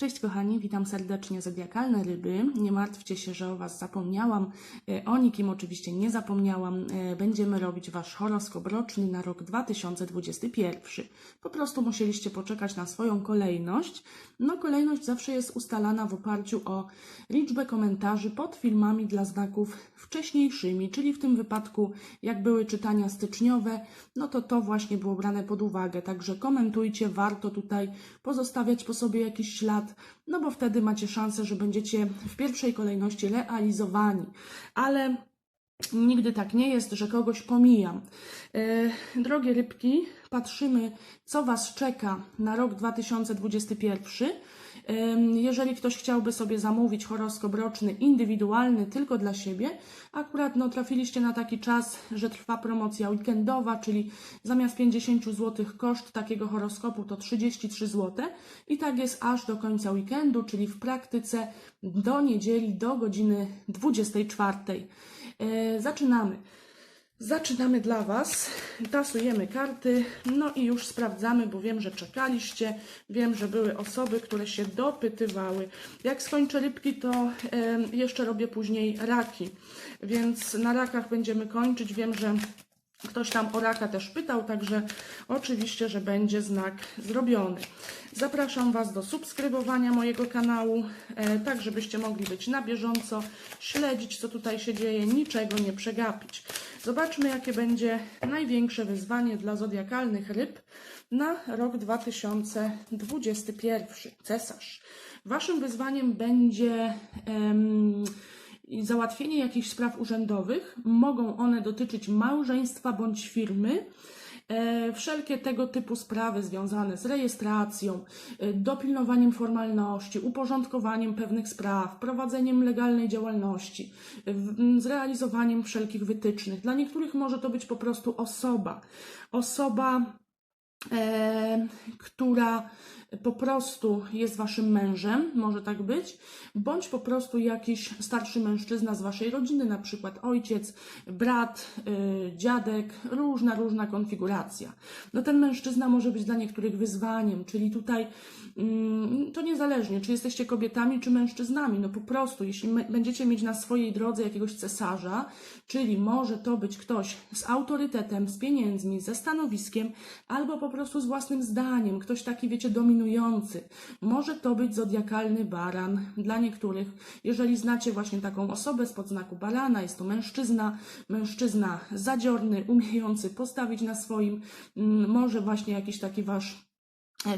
Cześć kochani, witam serdecznie Zodiakalne Ryby. Nie martwcie się, że o Was zapomniałam. E, O nikim oczywiście nie zapomniałam. E, Będziemy robić Wasz horoskop roczny na rok 2021. Po prostu musieliście poczekać na swoją kolejność. No kolejność zawsze jest ustalana w oparciu o liczbę komentarzy pod filmami dla znaków wcześniejszymi, czyli w tym wypadku jak były czytania styczniowe, no to to właśnie było brane pod uwagę. Także komentujcie, warto tutaj pozostawiać po sobie jakiś ślad, no bo wtedy macie szansę, że będziecie w pierwszej kolejności realizowani. Ale nigdy tak nie jest, że kogoś pomijam. E, Drogie rybki, patrzymy, co Was czeka na rok 2021. Em, Jeżeli ktoś chciałby sobie zamówić horoskop roczny indywidualny tylko dla siebie, akurat no, trafiliście na taki czas, że trwa promocja weekendowa, czyli zamiast 50 zł koszt takiego horoskopu to 33 zł i tak jest aż do końca weekendu, czyli w praktyce do niedzieli do godziny 24. E, Zaczynamy. Zaczynamy dla Was, tasujemy karty, no i już sprawdzamy, bo wiem, że czekaliście, wiem, że były osoby, które się dopytywały. Jak skończę rybki, to jeszcze robię później raki, więc na rakach będziemy kończyć. Wiem, że ktoś tam o raka też pytał, także oczywiście, że będzie znak zrobiony. Zapraszam Was do subskrybowania mojego kanału, e, tak żebyście mogli być na bieżąco, śledzić co tutaj się dzieje, niczego nie przegapić. Zobaczmy, jakie będzie największe wyzwanie dla zodiakalnych ryb na rok 2021. Cesarz. Waszym wyzwaniem będzie em, załatwienie jakichś spraw urzędowych. Mogą one dotyczyć małżeństwa bądź firmy. E, Wszelkie tego typu sprawy związane z rejestracją, e, dopilnowaniem formalności, uporządkowaniem pewnych spraw, prowadzeniem legalnej działalności, m, zrealizowaniem wszelkich wytycznych. Dla niektórych może to być po prostu osoba. Osoba, e, która po prostu jest waszym mężem, może tak być, bądź po prostu jakiś starszy mężczyzna z waszej rodziny, na przykład ojciec, brat, y, dziadek, różna, różna konfiguracja. No ten mężczyzna może być dla niektórych wyzwaniem, czyli tutaj mm, to niezależnie, czy jesteście kobietami, czy mężczyznami, no po prostu, jeśli będziecie mieć na swojej drodze jakiegoś cesarza, czyli może to być ktoś z autorytetem, z pieniędzmi, ze stanowiskiem, albo po prostu z własnym zdaniem, ktoś taki, wiecie, dominujący. Może to być zodiakalny baran dla niektórych. Jeżeli znacie właśnie taką osobę z podznaku barana, jest to mężczyzna, mężczyzna zadziorny, umiejący postawić na swoim, mm, może właśnie jakiś taki wasz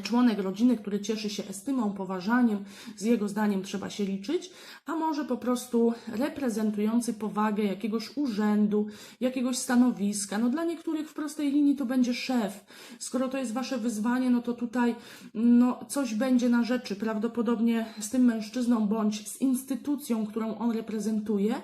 członek rodziny, który cieszy się estymą, poważaniem, z jego zdaniem trzeba się liczyć, a może po prostu reprezentujący powagę jakiegoś urzędu, jakiegoś stanowiska. No dla niektórych w prostej linii to będzie szef. Skoro to jest wasze wyzwanie, no to tutaj no, coś będzie na rzeczy, prawdopodobnie z tym mężczyzną bądź z instytucją, którą on reprezentuje.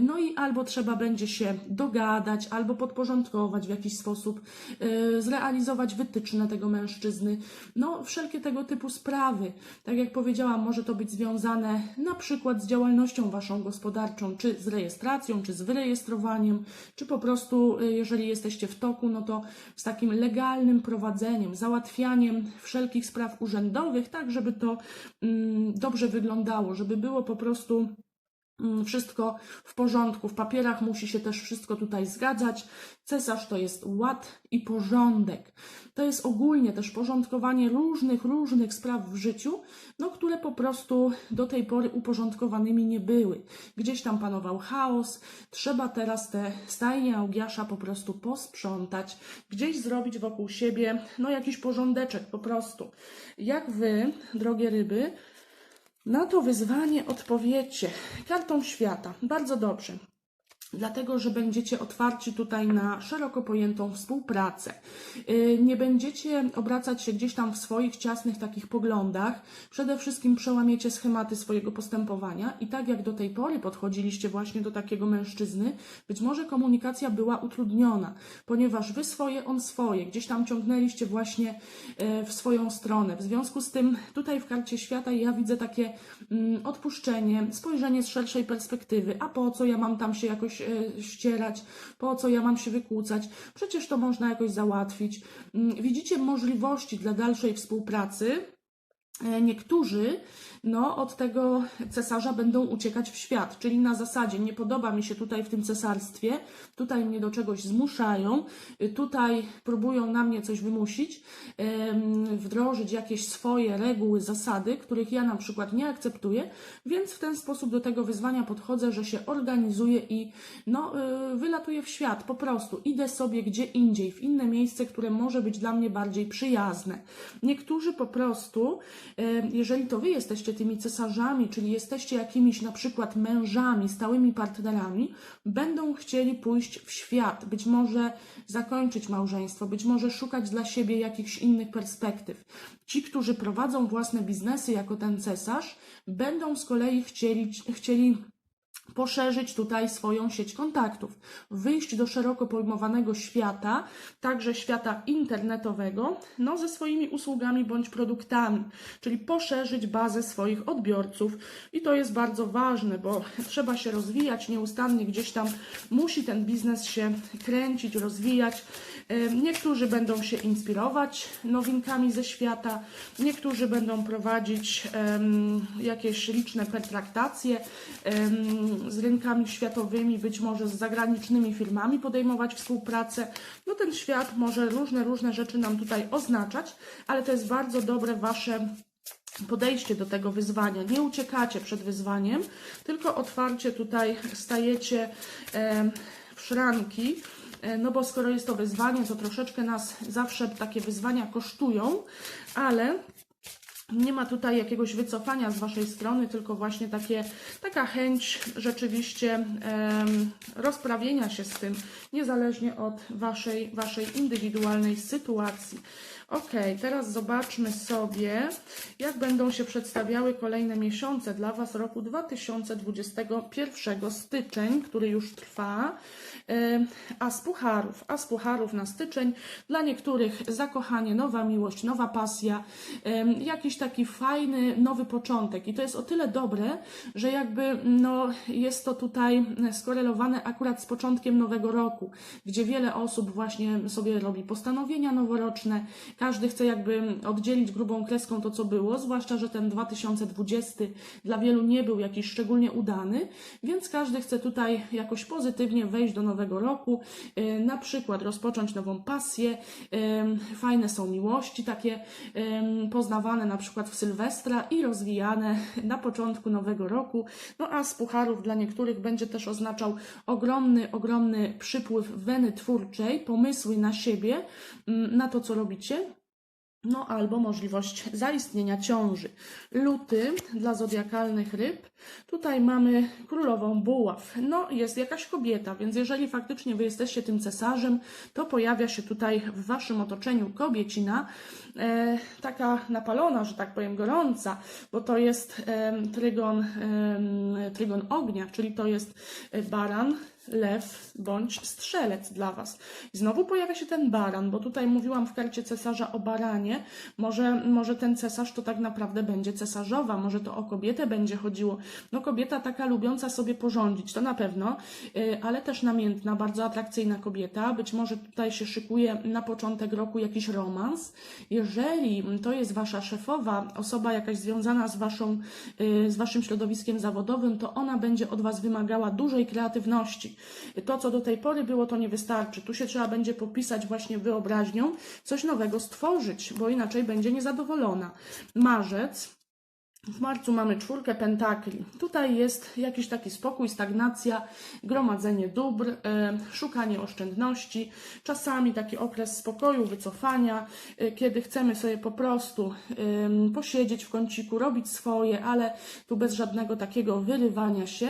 No i albo trzeba będzie się dogadać, albo podporządkować w jakiś sposób, yy, zrealizować wytyczne tego mężczyzny. No, wszelkie tego typu sprawy. Tak jak powiedziałam, może to być związane na przykład z działalnością waszą gospodarczą, czy z rejestracją, czy z wyrejestrowaniem, czy po prostu, y, jeżeli jesteście w toku, no to z takim legalnym prowadzeniem, załatwianiem wszelkich spraw urzędowych, tak żeby to mm, dobrze wyglądało, żeby było po prostu wszystko w porządku. W papierach musi się też wszystko tutaj zgadzać. Cesarz to jest ład i porządek. To jest ogólnie też porządkowanie różnych, różnych spraw w życiu, no, które po prostu do tej pory uporządkowanymi nie były. Gdzieś tam panował chaos. Trzeba teraz te stajnie Augiasza po prostu posprzątać, gdzieś zrobić wokół siebie, no, jakiś porządeczek po prostu. Jak wy, drogie ryby, na to wyzwanie odpowiecie kartą świata. Bardzo dobrze. Dlatego, że będziecie otwarci tutaj na szeroko pojętą współpracę. Yy, Nie będziecie obracać się gdzieś tam w swoich ciasnych takich poglądach. Przede wszystkim przełamiecie schematy swojego postępowania i tak jak do tej pory podchodziliście właśnie do takiego mężczyzny, być może komunikacja była utrudniona, ponieważ wy swoje, on swoje, gdzieś tam ciągnęliście właśnie e, w swoją stronę. W związku z tym tutaj w karcie świata ja widzę takie mm, odpuszczenie, spojrzenie z szerszej perspektywy. A po co ja mam tam się jakoś e, ścierać? Po co ja mam się wykłócać? Przecież to można jakoś załatwić. Mm, Widzicie możliwości dla dalszej współpracy. E, Niektórzy no, od tego cesarza będą uciekać w świat, czyli na zasadzie nie podoba mi się tutaj w tym cesarstwie, tutaj mnie do czegoś zmuszają, tutaj próbują na mnie coś wymusić, wdrożyć jakieś swoje reguły, zasady, których ja na przykład nie akceptuję, więc w ten sposób do tego wyzwania podchodzę, że się organizuję i no, y, wylatuję w świat, po prostu idę sobie gdzie indziej, w inne miejsce, które może być dla mnie bardziej przyjazne. Niektórzy po prostu, jeżeli to wy jesteście tymi cesarzami, czyli jesteście jakimiś na przykład mężami, stałymi partnerami, będą chcieli pójść w świat, być może zakończyć małżeństwo, być może szukać dla siebie jakichś innych perspektyw. Ci, którzy prowadzą własne biznesy jako ten cesarz, będą z kolei chcieli, chcieli poszerzyć tutaj swoją sieć kontaktów, wyjść do szeroko pojmowanego świata, także świata internetowego, no ze swoimi usługami bądź produktami, czyli poszerzyć bazę swoich odbiorców i to jest bardzo ważne, bo trzeba się rozwijać nieustannie, gdzieś tam musi ten biznes się kręcić, rozwijać. Niektórzy będą się inspirować nowinkami ze świata, niektórzy będą prowadzić em, jakieś liczne pertraktacje em, z rynkami światowymi, być może z zagranicznymi firmami podejmować współpracę. No ten świat może różne, różne rzeczy nam tutaj oznaczać, ale to jest bardzo dobre Wasze podejście do tego wyzwania. Nie uciekacie przed wyzwaniem, tylko otwarcie tutaj stajecie w szranki. E, No bo skoro jest to wyzwanie, to troszeczkę nas zawsze takie wyzwania kosztują, ale nie ma tutaj jakiegoś wycofania z Waszej strony, tylko właśnie takie, taka chęć rzeczywiście rozprawienia się z tym, niezależnie od Waszej, waszej indywidualnej sytuacji. Ok, teraz zobaczmy sobie, jak będą się przedstawiały kolejne miesiące dla Was roku 2021, styczeń, który już trwa. Em, A z pucharów, a z pucharów na styczeń, dla niektórych zakochanie, nowa miłość, nowa pasja, em, jakiś taki fajny, nowy początek. I to jest o tyle dobre, że jakby no, jest to tutaj skorelowane akurat z początkiem nowego roku, gdzie wiele osób właśnie sobie robi postanowienia noworoczne. Każdy chce jakby oddzielić grubą kreską to, co było, zwłaszcza, że ten 2020 dla wielu nie był jakiś szczególnie udany, więc każdy chce tutaj jakoś pozytywnie wejść do nowego roku, e, na przykład rozpocząć nową pasję. em, Fajne są miłości, takie em, poznawane na przykład w Sylwestra i rozwijane na początku nowego roku. No a z pucharów dla niektórych będzie też oznaczał ogromny, ogromny przypływ weny twórczej, pomysły na siebie, mm, na to, co robicie. No albo możliwość zaistnienia ciąży. Luty dla zodiakalnych ryb. Tutaj mamy królową buław. No jest jakaś kobieta, więc jeżeli faktycznie wy jesteście tym cesarzem, to pojawia się tutaj w waszym otoczeniu kobiecina, e, taka napalona, że tak powiem, gorąca, bo to jest em, trygon, em, trygon ognia, czyli to jest e, baran, lew bądź strzelec dla Was. I znowu pojawia się ten baran, bo tutaj mówiłam w karcie cesarza o baranie. Może, może ten cesarz to tak naprawdę będzie cesarzowa, może to o kobietę będzie chodziło. No kobieta taka lubiąca sobie porządzić, to na pewno, yy, ale też namiętna, bardzo atrakcyjna kobieta. Być może tutaj się szykuje na początek roku jakiś romans. Jeżeli to jest Wasza szefowa, osoba jakaś związana z, waszą, yy, z Waszym środowiskiem zawodowym, to ona będzie od Was wymagała dużej kreatywności. To, co do tej pory było, to nie wystarczy. Tu się trzeba będzie popisać właśnie wyobraźnią, coś nowego stworzyć, bo inaczej będzie niezadowolona. Marzec. W marcu mamy czwórkę pentakli. Tutaj jest jakiś taki spokój, stagnacja, gromadzenie dóbr, e, szukanie oszczędności, czasami taki okres spokoju, wycofania, e, kiedy chcemy sobie po prostu em, posiedzieć w kąciku, robić swoje, ale tu bez żadnego takiego wyrywania się.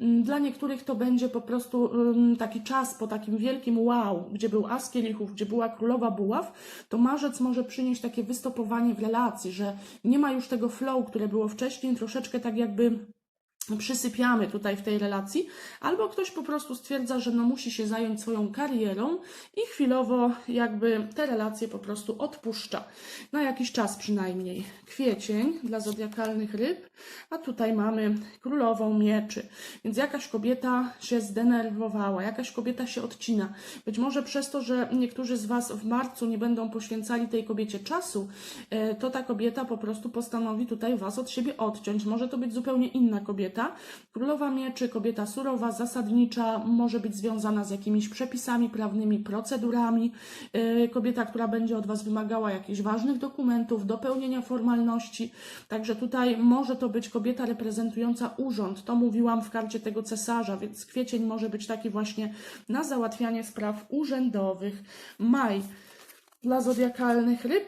Mm, Dla niektórych to będzie po prostu em, taki czas po takim wielkim wow, gdzie był as kielichów, gdzie była królowa buław, to marzec może przynieść takie wystopowanie w relacji, że nie ma już tego flow, które było wcześniej, troszeczkę tak jakby przysypiamy tutaj w tej relacji, albo ktoś po prostu stwierdza, że no musi się zająć swoją karierą i chwilowo jakby te relacje po prostu odpuszcza. Na jakiś czas przynajmniej. Kwiecień dla zodiakalnych ryb, a tutaj mamy królową mieczy. Więc jakaś kobieta się zdenerwowała, jakaś kobieta się odcina. Być może przez to, że niektórzy z Was w marcu nie będą poświęcali tej kobiecie czasu, e, to ta kobieta po prostu postanowi tutaj Was od siebie odciąć. Może to być zupełnie inna kobieta. Królowa mieczy, kobieta surowa, zasadnicza, może być związana z jakimiś przepisami prawnymi, procedurami. E, Kobieta, która będzie od Was wymagała jakichś ważnych dokumentów, dopełnienia formalności. Także tutaj może to być kobieta reprezentująca urząd. To mówiłam w karcie tego cesarza, więc kwiecień może być taki właśnie na załatwianie spraw urzędowych. Maj dla zodiakalnych ryb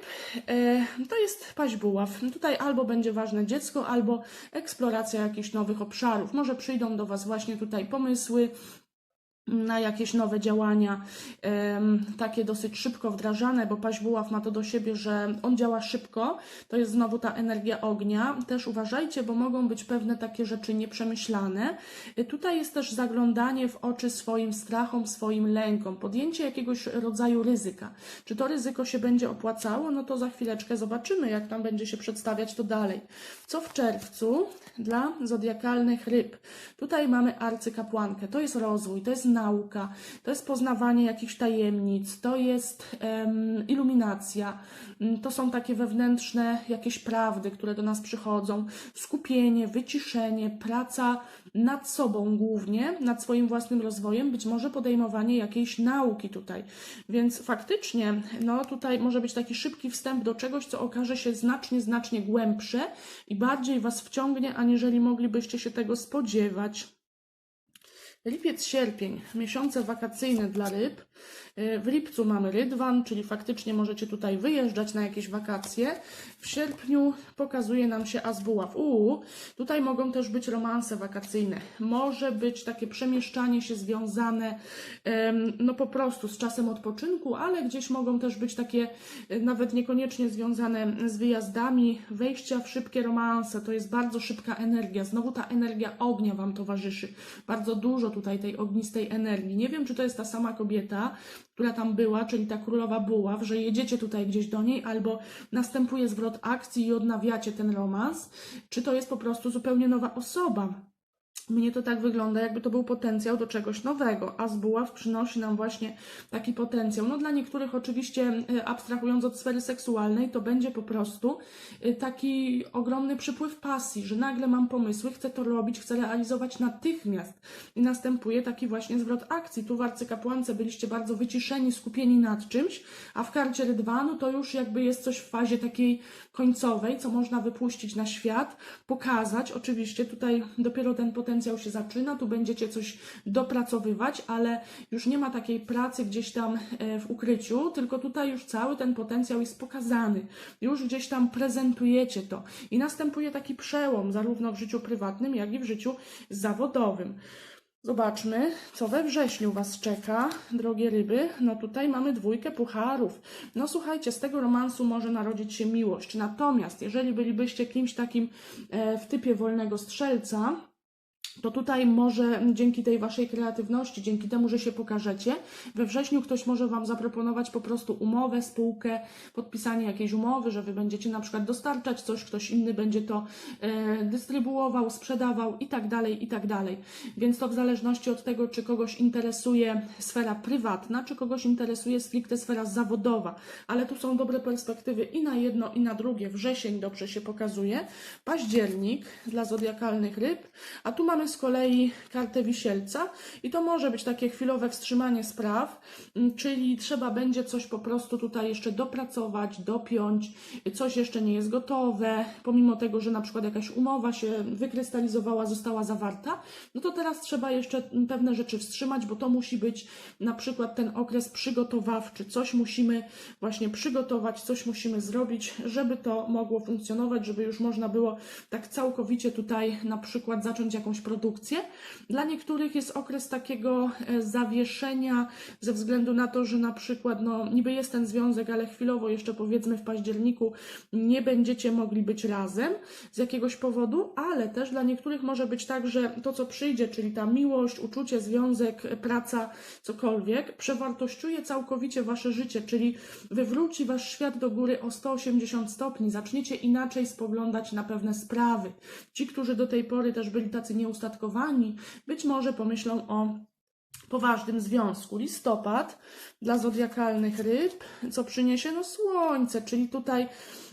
e, to jest paź buław. Tutaj albo będzie ważne dziecko, albo eksploracja jakichś nowych obszarów. Może przyjdą do Was właśnie tutaj pomysły, na jakieś nowe działania, takie dosyć szybko wdrażane, bo paź buław ma to do siebie, że on działa szybko, to jest znowu ta energia ognia. Też uważajcie, bo mogą być pewne takie rzeczy nieprzemyślane. Y, Tutaj jest też zaglądanie w oczy swoim strachom, swoim lękom, podjęcie jakiegoś rodzaju ryzyka. Czy to ryzyko się będzie opłacało? No to za chwileczkę zobaczymy, jak tam będzie się przedstawiać to dalej. Co w czerwcu dla zodiakalnych ryb? Tutaj mamy arcykapłankę, to jest rozwój, to jest nauka, to jest poznawanie jakichś tajemnic, to jest em, iluminacja, Mm, to są takie wewnętrzne jakieś prawdy, które do nas przychodzą, skupienie, wyciszenie, praca nad sobą głównie, nad swoim własnym rozwojem, być może podejmowanie jakiejś nauki tutaj. Więc faktycznie, no tutaj może być taki szybki wstęp do czegoś, co okaże się znacznie, znacznie głębsze i bardziej Was wciągnie, aniżeli moglibyście się tego spodziewać. Lipiec, sierpień, miesiące wakacyjne dla ryb. Y, W lipcu mamy rydwan, czyli faktycznie możecie tutaj wyjeżdżać na jakieś wakacje. W sierpniu pokazuje nam się as buław. Uuu, tutaj mogą też być romanse wakacyjne. Może być takie przemieszczanie się związane no po prostu z czasem odpoczynku, ale gdzieś mogą też być takie y, nawet niekoniecznie związane z wyjazdami, wejścia w szybkie romanse. To jest bardzo szybka energia. Znowu ta energia ognia Wam towarzyszy. Bardzo dużo tutaj tej ognistej energii. Nie wiem, czy to jest ta sama kobieta, która tam była, czyli ta królowa buław, że jedziecie tutaj gdzieś do niej, albo następuje zwrot akcji i odnawiacie ten romans, czy to jest po prostu zupełnie nowa osoba. Mnie to tak wygląda, jakby to był potencjał do czegoś nowego, a z buław przynosi nam właśnie taki potencjał. No dla niektórych oczywiście, y, abstrahując od sfery seksualnej, to będzie po prostu y, taki ogromny przypływ pasji, że nagle mam pomysły, chcę to robić, chcę realizować natychmiast i następuje taki właśnie zwrot akcji. Tu w arcykapłance byliście bardzo wyciszeni, skupieni nad czymś, a w karcie rydwanu to już jakby jest coś w fazie takiej końcowej, co można wypuścić na świat, pokazać. Oczywiście tutaj dopiero ten potencjał się zaczyna, tu będziecie coś dopracowywać, ale już nie ma takiej pracy gdzieś tam e, w ukryciu, tylko tutaj już cały ten potencjał jest pokazany. Już gdzieś tam prezentujecie to i następuje taki przełom zarówno w życiu prywatnym, jak i w życiu zawodowym. Zobaczmy, co we wrześniu Was czeka, drogie ryby. No tutaj mamy dwójkę pucharów. No słuchajcie, z tego romansu może narodzić się miłość. Natomiast jeżeli bylibyście kimś takim e, w typie wolnego strzelca, to tutaj może dzięki tej waszej kreatywności, dzięki temu, że się pokażecie, we wrześniu ktoś może wam zaproponować po prostu umowę, spółkę, podpisanie jakiejś umowy, że wy będziecie na przykład dostarczać coś, ktoś inny będzie to e, dystrybuował, sprzedawał i tak dalej, i tak dalej. Więc to w zależności od tego, czy kogoś interesuje sfera prywatna, czy kogoś interesuje stricte sfera zawodowa. Ale tu są dobre perspektywy i na jedno, i na drugie. Wrzesień dobrze się pokazuje. Październik dla zodiakalnych ryb, a tu mamy kolei kartę wisielca. I to może być takie chwilowe wstrzymanie spraw, m, czyli trzeba będzie coś po prostu tutaj jeszcze dopracować, dopiąć, coś jeszcze nie jest gotowe, pomimo tego, że na przykład jakaś umowa się wykrystalizowała, została zawarta, no to teraz trzeba jeszcze pewne rzeczy wstrzymać, bo to musi być na przykład ten okres przygotowawczy, coś musimy właśnie przygotować, coś musimy zrobić, żeby to mogło funkcjonować, żeby już można było tak całkowicie tutaj na przykład zacząć jakąś produkcję reprodukcję. Dla niektórych jest okres takiego e, zawieszenia ze względu na to, że na przykład, no niby jest ten związek, ale chwilowo jeszcze powiedzmy w październiku nie będziecie mogli być razem z jakiegoś powodu, ale też dla niektórych może być tak, że to co przyjdzie, czyli ta miłość, uczucie, związek, praca, cokolwiek, przewartościuje całkowicie wasze życie, czyli wywróci wasz świat do góry o 180 stopni, zaczniecie inaczej spoglądać na pewne sprawy. Ci, którzy do tej pory też byli tacy być może pomyślą o poważnym związku. Listopad dla zodiakalnych ryb, co przyniesie? No słońce, czyli tutaj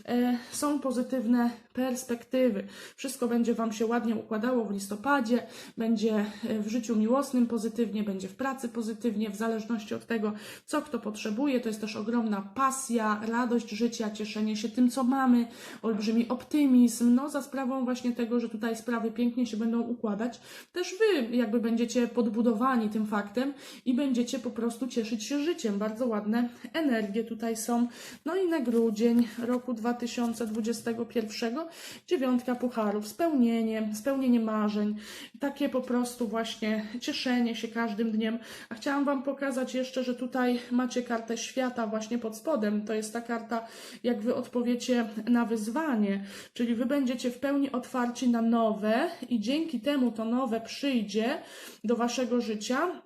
e, są pozytywne perspektywy. Wszystko będzie Wam się ładnie układało w listopadzie, będzie e, w życiu miłosnym pozytywnie, będzie w pracy pozytywnie, w zależności od tego, co kto potrzebuje. To jest też ogromna pasja, radość życia, cieszenie się tym, co mamy, olbrzymi optymizm, no za sprawą właśnie tego, że tutaj sprawy pięknie się będą układać. Też Wy jakby będziecie podbudowani tym faktem i będziecie po prostu cieszyć się życiem. Bardzo ładne energie tutaj są. No i na grudzień roku 2021 dziewiątka pucharów, spełnienie, spełnienie marzeń, takie po prostu właśnie cieszenie się każdym dniem. A chciałam Wam pokazać jeszcze, że tutaj macie kartę świata właśnie pod spodem. To jest ta karta, jak Wy odpowiecie na wyzwanie, czyli Wy będziecie w pełni otwarci na nowe i dzięki temu to nowe przyjdzie do Waszego życia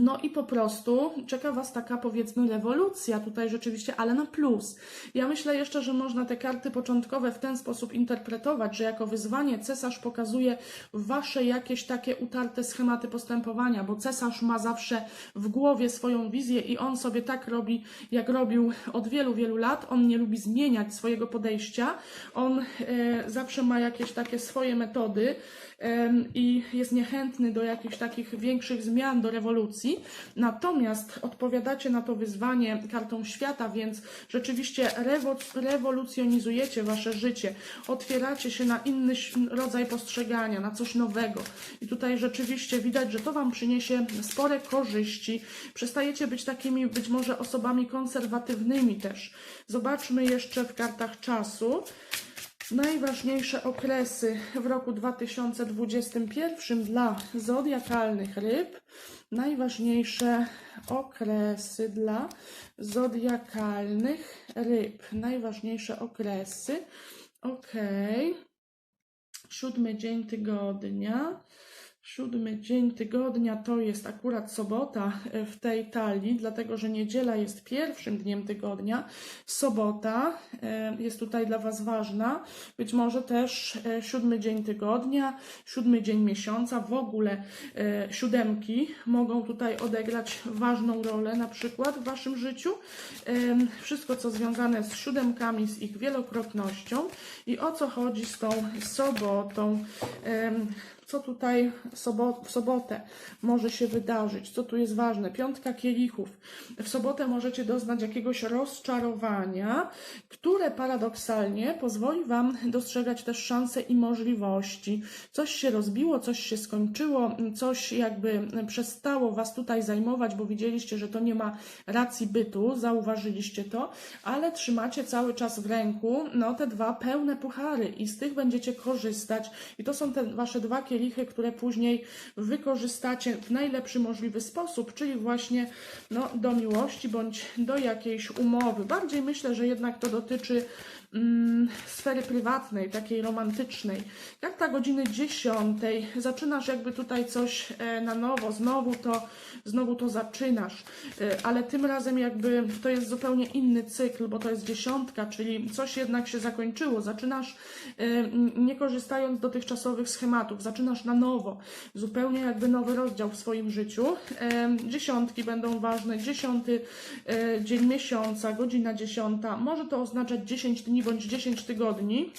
no i po prostu czeka Was taka powiedzmy rewolucja tutaj rzeczywiście, ale na plus. Ja myślę jeszcze, że można te karty początkowe w ten sposób interpretować, że jako wyzwanie cesarz pokazuje Wasze jakieś takie utarte schematy postępowania, bo cesarz ma zawsze w głowie swoją wizję i on sobie tak robi, jak robił od wielu, wielu lat. On nie lubi zmieniać swojego podejścia. On e, zawsze ma jakieś takie swoje metody i jest niechętny do jakichś takich większych zmian, do rewolucji. Natomiast odpowiadacie na to wyzwanie kartą świata, więc rzeczywiście rewo- rewolucjonizujecie wasze życie, otwieracie się na inny rodzaj postrzegania, na coś nowego. I tutaj rzeczywiście widać, że to wam przyniesie spore korzyści. Przestajecie być takimi być może osobami konserwatywnymi też. Zobaczmy jeszcze w kartach czasu. Najważniejsze okresy w roku 2021 dla zodiakalnych ryb. Najważniejsze okresy dla zodiakalnych ryb. Najważniejsze okresy. Ok. Siódmy dzień tygodnia. Siódmy dzień tygodnia to jest akurat sobota e, w tej talii, dlatego że niedziela jest pierwszym dniem tygodnia. Sobota e, jest tutaj dla Was ważna. Być może też e, siódmy dzień tygodnia, siódmy dzień miesiąca, w ogóle siódemki mogą tutaj odegrać ważną rolę na przykład w Waszym życiu. Wszystko, co związane z siódemkami, z ich wielokrotnością i o co chodzi z tą sobotą co tutaj w sobotę może się wydarzyć, co tu jest ważne. Piątka kielichów. W sobotę możecie doznać jakiegoś rozczarowania, które paradoksalnie pozwoli Wam dostrzegać też szanse i możliwości. Coś się rozbiło, coś się skończyło, coś jakby przestało Was tutaj zajmować, bo widzieliście, że to nie ma racji bytu, zauważyliście to, ale trzymacie cały czas w ręku no, te dwa pełne puchary i z tych będziecie korzystać. I to są te Wasze dwa kielichy kielichy, które później wykorzystacie w najlepszy możliwy sposób, czyli właśnie no, do miłości bądź do jakiejś umowy. Bardziej myślę, że jednak to dotyczy sfery prywatnej, takiej romantycznej. Jak ta godziny 10 zaczynasz jakby tutaj coś e, na nowo, znowu to, znowu to zaczynasz, e, ale tym razem jakby to jest zupełnie inny cykl, bo to jest dziesiątka, czyli coś jednak się zakończyło. Zaczynasz e, nie korzystając z dotychczasowych schematów, zaczynasz na nowo, zupełnie jakby nowy rozdział w swoim życiu. Dziesiątki będą ważne, dziesiąty dzień miesiąca, godzina dziesiąta, może to oznaczać 10 dni bądź 10 tygodni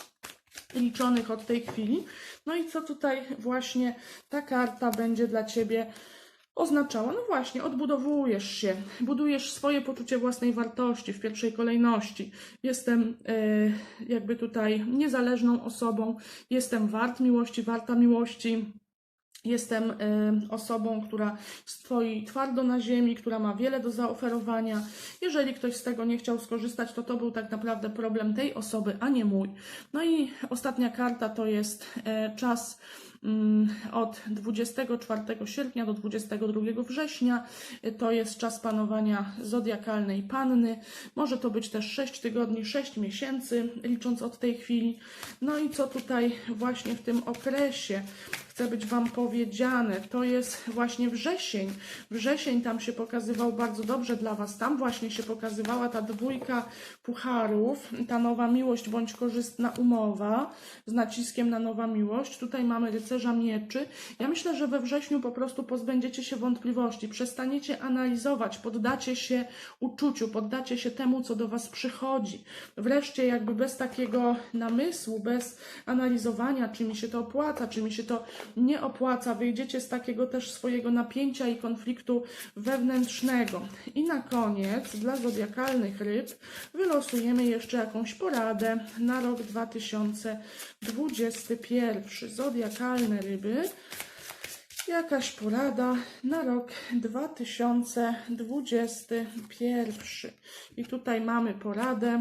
liczonych od tej chwili. No i co tutaj właśnie ta karta będzie dla Ciebie oznaczała? No właśnie, odbudowujesz się, budujesz swoje poczucie własnej wartości w pierwszej kolejności. Jestem yy, jakby tutaj niezależną osobą, jestem wart miłości, warta miłości Jestem y, osobą, która stoi twardo na ziemi, która ma wiele do zaoferowania. Jeżeli ktoś z tego nie chciał skorzystać, to to był tak naprawdę problem tej osoby, a nie mój. No i ostatnia karta to jest e, czas od 24 sierpnia do 22 września. To jest czas panowania zodiakalnej panny. Może to być też 6 tygodni, 6 miesięcy, licząc od tej chwili. No i co tutaj właśnie w tym okresie chce być Wam powiedziane, to jest właśnie wrzesień. Wrzesień tam się pokazywał bardzo dobrze dla Was. Tam właśnie się pokazywała ta dwójka pucharów, ta nowa miłość bądź korzystna umowa z naciskiem na nowa miłość. Tutaj mamy rycerza mieczy. Ja myślę, że we wrześniu po prostu pozbędziecie się wątpliwości, przestaniecie analizować, poddacie się uczuciu, poddacie się temu, co do Was przychodzi. Wreszcie jakby bez takiego namysłu, bez analizowania, czy mi się to opłaca, czy mi się to nie opłaca, wyjdziecie z takiego też swojego napięcia i konfliktu wewnętrznego. I na koniec dla zodiakalnych ryb wylosujemy jeszcze jakąś poradę na rok 2021. Zodiakalne ryby. Jakaś porada na rok 2021. I tutaj mamy poradę.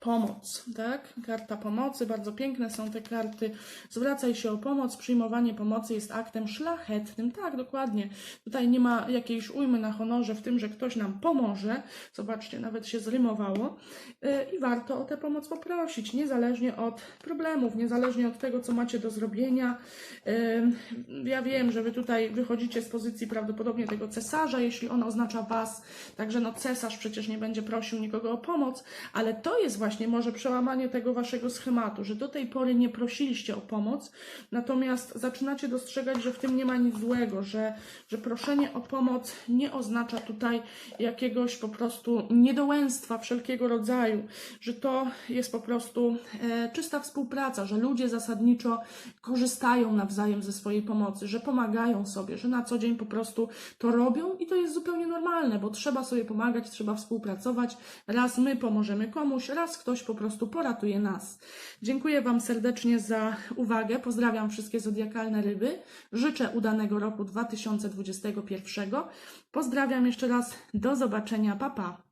Pomoc, tak? Karta pomocy, bardzo piękne są te karty. Zwracaj się o pomoc, przyjmowanie pomocy jest aktem szlachetnym. Tak, dokładnie. Tutaj nie ma jakiejś ujmy na honorze w tym, że ktoś nam pomoże. Zobaczcie, nawet się zrymowało. Yy, I warto o tę pomoc poprosić, niezależnie od problemów, niezależnie od tego, co macie do zrobienia. Yy, Ja wiem, że Wy tutaj wychodzicie z pozycji prawdopodobnie tego cesarza, jeśli on oznacza Was. Także no cesarz przecież nie będzie prosił nikogo o pomoc, ale to jest właśnie może przełamanie tego waszego schematu, że do tej pory nie prosiliście o pomoc, natomiast zaczynacie dostrzegać, że w tym nie ma nic złego, że, że proszenie o pomoc nie oznacza tutaj jakiegoś po prostu niedołęstwa wszelkiego rodzaju, że to jest po prostu e, czysta współpraca, że ludzie zasadniczo korzystają nawzajem ze swojej pomocy, że pomagają sobie, że na co dzień po prostu to robią i to jest zupełnie normalne, bo trzeba sobie pomagać, trzeba współpracować. Raz my pomożemy komuś, raz ktoś po prostu poratuje nas. Dziękuję Wam serdecznie za uwagę. Pozdrawiam wszystkie zodiakalne ryby. Życzę udanego roku 2021. Pozdrawiam jeszcze raz. Do zobaczenia. Pa, pa.